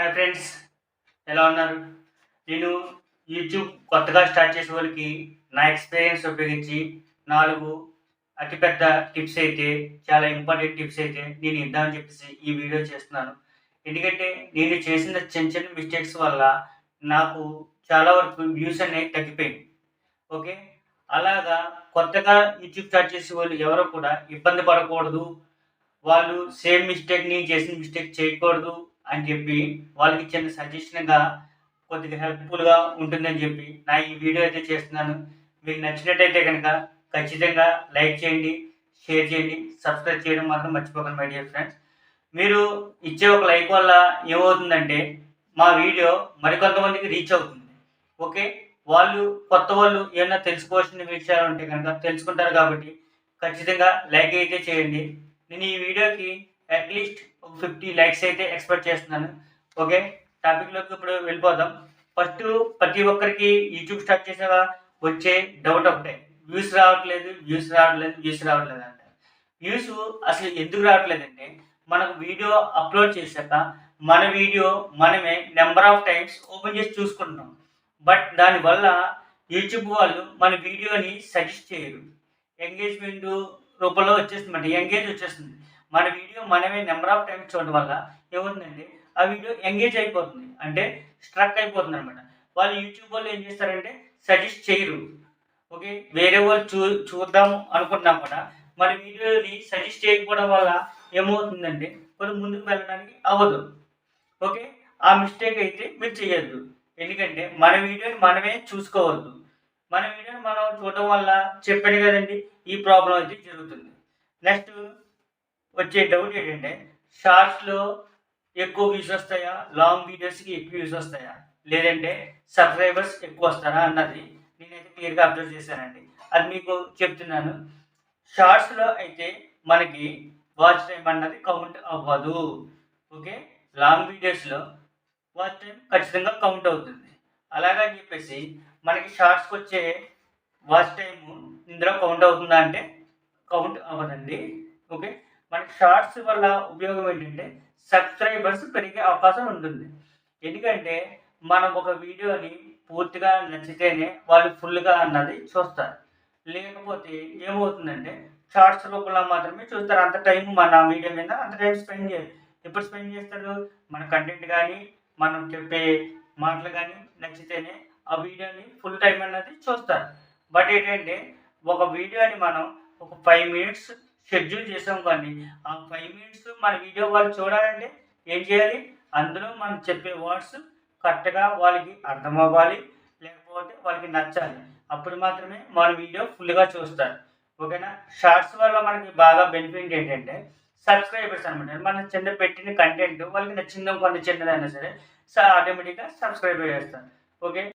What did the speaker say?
Hi friends ఎలా ఉన్నారు? నేను యూట్యూబ్ కొత్తగా స్టార్ట్ చేసే వాళ్ళకి నా ఎక్స్పీరియన్స్ ఉపయోగించి నాలుగు అతిపెద్ద టిప్స్ అయితే చాలా ఇంపార్టెంట్ టిప్స్ అయితే నేను ఇద్దామని చెప్పేసి ఈ వీడియో చేస్తున్నాను. ఎందుకంటే నేను చేసిన చిన్న చిన్న మిస్టేక్స్ వల్ల నాకు చాలా వరకు వ్యూస్ అనేవి తగ్గిపోయింది ఓకే అలాగా కొత్తగా యూట్యూబ్ స్టార్ట్ చేసే వాళ్ళు ఎవరు కూడా ఇబ్బంది పడకూడదు. వాళ్ళు సేమ్ మిస్టేక్ నేను చేసిన మిస్టేక్ చేయకూడదు. అని చెప్పి వాళ్ళకి చిన్న సజెషన్గా కొద్దిగా హెల్ప్ఫుల్గా ఉంటుందని చెప్పి నా ఈ వీడియో అయితే చేస్తున్నాను. మీకు నచ్చినట్టయితే కనుక ఖచ్చితంగా లైక్ చేయండి షేర్ చేయండి సబ్స్క్రైబ్ చేయడం మాత్రం మర్చిపోకండి మై డియర్ ఫ్రెండ్స్ మీరు ఇచ్చే ఒక లైక్ వల్ల ఏమవుతుందంటే మా వీడియో మరికొంతమందికి రీచ్ అవుతుంది. ఓకే వాళ్ళు కొత్త వాళ్ళు ఏమైనా తెలుసుకోవాల్సిన విషయాలు ఉంటే కనుక తెలుసుకుంటారు కాబట్టి ఖచ్చితంగా లైక్ అయితే చేయండి. నేను ఈ వీడియోకి అట్లీస్ట్ ఒక ఫిఫ్టీ లైక్స్ అయితే ఎక్స్పెక్ట్ చేస్తున్నాను. ఓకే టాపిక్లోకి ఇప్పుడు వెళ్ళిపోదాం. ఫస్ట్ ప్రతి ఒక్కరికి యూట్యూబ్ స్టార్ట్ చేసాక వచ్చే డౌట్ ఒకటే. వ్యూస్ రావట్లేదు వ్యూస్ రావట్లేదు వ్యూస్ రావట్లేదు అంట. వ్యూస్ అసలు ఎందుకు రావట్లేదంటే మనకు వీడియో అప్లోడ్ చేశాక మన వీడియో మనమే నెంబర్ ఆఫ్ టైమ్స్ ఓపెన్ చేసి చూసుకుంటున్నాం. బట్ దానివల్ల యూట్యూబ్ వాళ్ళు మన వీడియోని సజెస్ట్ చేయరు. ఎంగేజ్మెంట్ రూపంలో వచ్చేస్తుంది అంటే ఎంగేజ్ వచ్చేస్తుంది. మన వీడియో మనమే నెంబర్ ఆఫ్ టైమ్స్ చూడడం వల్ల ఏముందండి ఆ వీడియో ఎంగేజ్ అయిపోతుంది. అంటే స్ట్రక్ అయిపోతుంది అనమాట వాళ్ళు యూట్యూబ్ వాళ్ళు ఏం చేస్తారంటే సజెస్ట్ చేయరు. ఓకే? వేరే వాళ్ళు చూ చూద్దాం అనుకుంటున్నాం కూడా మన వీడియోని సజెస్ట్ చేయకపోవడం వల్ల ఏమవుతుందంటే కొంచెం ముందుకు వెళ్ళడానికి అవ్వదు. ఓకే? ఆ మిస్టేక్ అయితే మీరు చేయొద్దు. ఎందుకంటే మన వీడియోని మనమే చూసుకోవద్దు. మన వీడియోని మనం చూడటం వల్ల చెప్పాను కదండి ఈ ప్రాబ్లం అయితే జరుగుతుంది. నెక్స్ట్ వచ్చే డౌట్ ఏంటంటే షార్ట్స్లో ఎక్కువ వ్యూస్ వస్తాయా? లాంగ్ వీడియోస్కి ఎక్కువ వ్యూస్ వస్తాయా? లేదంటే సబ్స్క్రైబర్స్ ఎక్కువ వస్తారా అన్నది నేనైతే క్లియర్గా అబ్జర్వ్ చేశానండి. అది మీకు చెప్తున్నాను. షార్ట్స్లో అయితే మనకి వాచ్ టైం అన్నది కౌంట్ అవ్వదు. ఓకే? లాంగ్ వీడియోస్లో వాచ్ టైం ఖచ్చితంగా కౌంట్ అవుతుంది. అలాగని చెప్పేసి మనకి షార్ట్స్కి వచ్చే వాచ్ టైము ఇందులో కౌంట్ అవుతుందా అంటే కౌంట్ అవ్వదండి. ఓకే? మనకి షార్ట్స్ వల్ల ఉపయోగం ఏంటంటే సబ్స్క్రైబర్స్ పెరిగే అవకాశం ఉంటుంది. ఎందుకంటే మనం ఒక వీడియోని పూర్తిగా నచ్చితేనే వాళ్ళు ఫుల్గా అన్నది చూస్తారు. లేకపోతే ఏమవుతుందంటే షార్ట్స్ రూపంలో మాత్రమే చూస్తారు. అంత టైం మన వీడియో మీద అంత టైం స్పెండ్ చేయాలి ఎప్పుడు స్పెండ్ చేస్తారు? మన కంటెంట్ కానీ మనం చెప్పే మాటలు కానీ నచ్చితేనే ఆ వీడియోని ఫుల్ టైం అన్నది చూస్తారు. బట్ ఏంటంటే ఒక వీడియోని మనం ఒక ఫైవ్ మినిట్స్ షెడ్యూల్ చేసాం కానీ ఆ ఫైవ్ మినిట్స్ మన వీడియో వాళ్ళు చూడాలంటే ఏం చేయాలి? అందులో మనం చెప్పే వర్డ్స్ కరెక్ట్గా వాళ్ళకి అర్థం అవ్వాలి లేకపోతే వాళ్ళకి నచ్చాలి. అప్పుడు మాత్రమే మన వీడియో ఫుల్గా చూస్తారు. ఓకేనా? షార్ట్స్ వల్ల మనకి బాగా బెనిఫిట్ ఏంటంటే సబ్స్క్రైబర్స్ అనమాట మనం చిన్న పెట్టిన కంటెంట్ వాళ్ళకి నచ్చిందో కొన్ని చిన్నదైనా సరే సార్ ఆటోమేటిక్గా సబ్స్క్రైబ్ చేస్తారు. ఓకే?